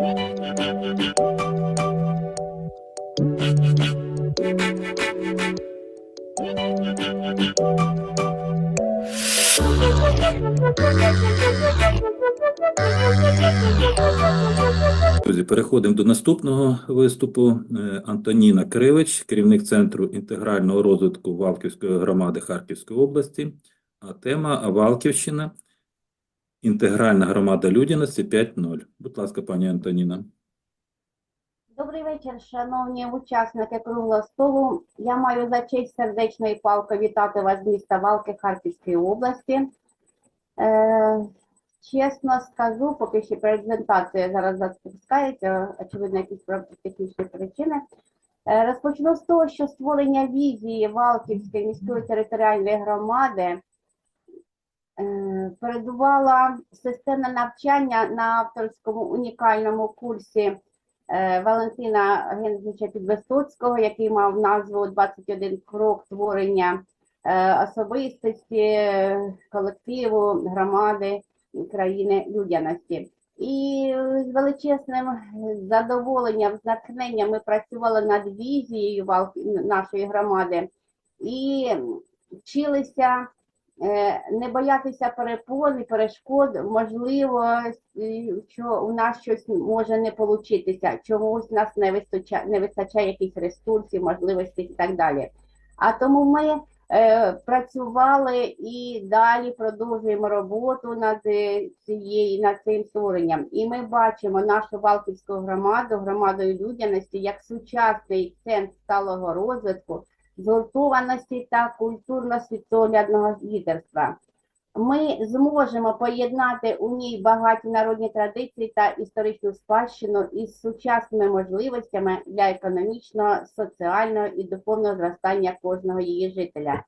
Друзі, переходимо до наступного виступу. Е, Антоніна Кривич, керівник Центру інтегрального розвитку Валківської громади Харківської області. А тема Валківщина. Інтегральна громада людяності 5.0. Будь ласка, пані Антоніна. Добрий вечір, шановні учасники круглого столу. Я маю за честь сердечної палки вітати вас з міста Валки Харківської області. Е, чесно скажу, поки ще презентація зараз запускається, очевидно, якісь технічні причини. Е, розпочну з того, що створення візії Валківської міської територіальної громади передувала системне навчання на авторському унікальному курсі е, Валентина Генрича Підвисоцького, який мав назву «21 крок творення е, особистості, е, колективу, громади країни людяності. І з величезним задоволенням, з натхненням ми працювали над візією нашої громади і вчилися е, не боятися перепон і перешкод, можливо, е, що у нас щось може не получитися, чогось у нас не вистачає, не вистачає якихось ресурсів, можливостей і так далі. А тому ми е, працювали і далі продовжуємо роботу над е, цією над цим створенням. І ми бачимо нашу Валківську громаду, громадою людяності як сучасний центр сталого розвитку, згуртованості та культурно-світоглядного лідерства. Ми зможемо поєднати у ній багаті народні традиції та історичну спадщину із сучасними можливостями для економічного, соціального і духовного зростання кожного її жителя.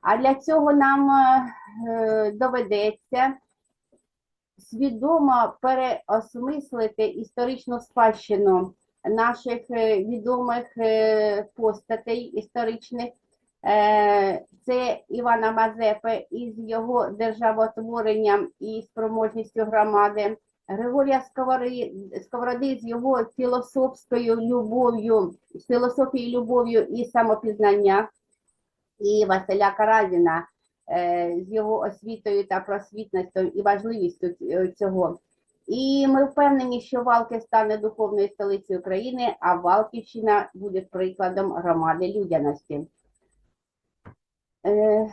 А для цього нам е, доведеться свідомо переосмислити історичну спадщину наших е, відомих е, постатей історичних. Е, Це Івана Мазепи із його державотворенням і спроможністю громади, Григорія Сковороди з його філософською любов'ю, філософією любов'ю і самопізнання, і Василя Каразіна з його освітою та просвітністю і важливістю цього. І ми впевнені, що Валки стане духовною столицею України, а Валківщина буде прикладом громади людяності. Е,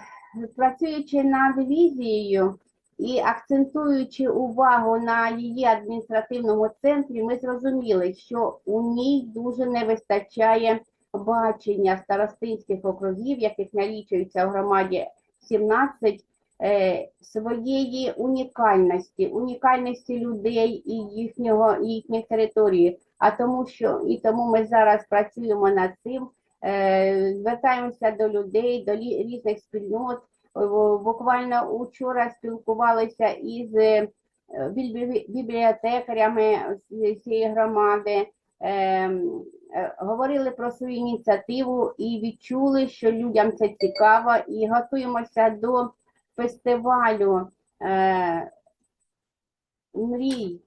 Працюючи над візією і акцентуючи увагу на її адміністративному центрі, ми зрозуміли, що у ній дуже не вистачає бачення старостинських округів, яких налічується в громаді 17, е, своєї унікальності, унікальності людей і їхнього їхніх територій. А тому, що і тому ми зараз працюємо над цим, е, звертаємося до людей, до різних спільнот. Буквально учора спілкувалися із е, бібліотекарями цієї громади. е, Говорили про свою ініціативу і відчули, що людям це цікаво, і готуємося до фестивалю е, мрій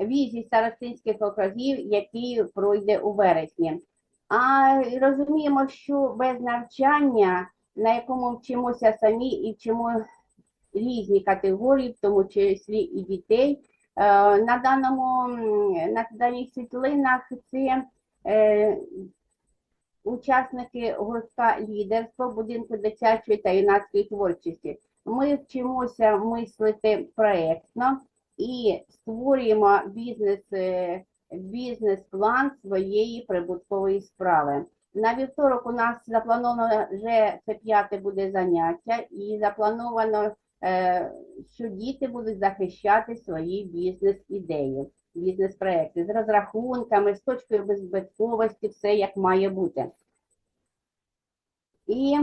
візі старостинських округів, який пройде у вересні. А розуміємо, що без навчання, на якому вчимося самі і вчимо різні категорії, в тому числі і дітей, е, на даному на даних світлинах це е, учасники гуртка лідерство будинку дитячої та юнацької творчості. Ми вчимося мислити проєктно і створюємо бізнес, е, бізнес-план своєї прибуткової справи. На вівторок у нас заплановано вже це п'яте буде заняття, і заплановано, е, що діти будуть захищати свої бізнес-ідеї, бізнес-проекти з розрахунками, з точкою беззбитковості, все як має бути. І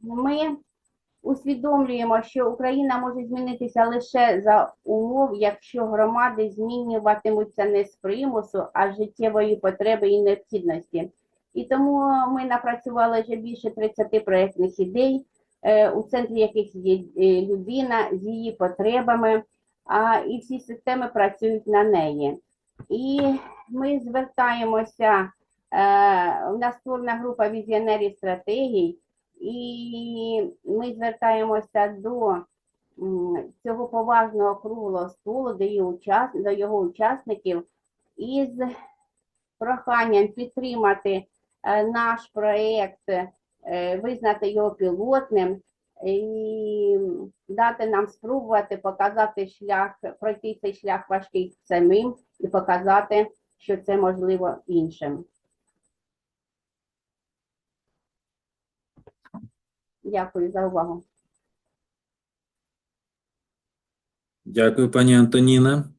ми усвідомлюємо, що Україна може змінитися лише за умов, якщо громади змінюватимуться не з примусу, а з життєвої потреби і необхідності. І тому ми напрацювали вже більше 30 проєктних ідей, е, у центрі яких є е, людина з її потребами, а і всі системи працюють на неї. І ми звертаємося, у нас створена група візіонерів стратегій, і ми звертаємося до цього поважного круглого столу, до його, учас, до його учасників із проханням підтримати е, наш проєкт, е, визнати його пілотним і дати нам спробувати показати шлях, пройти цей шлях важкий самим і показати, що це можливо іншим. Дякую за увагу. Дякую, пані Антоніна.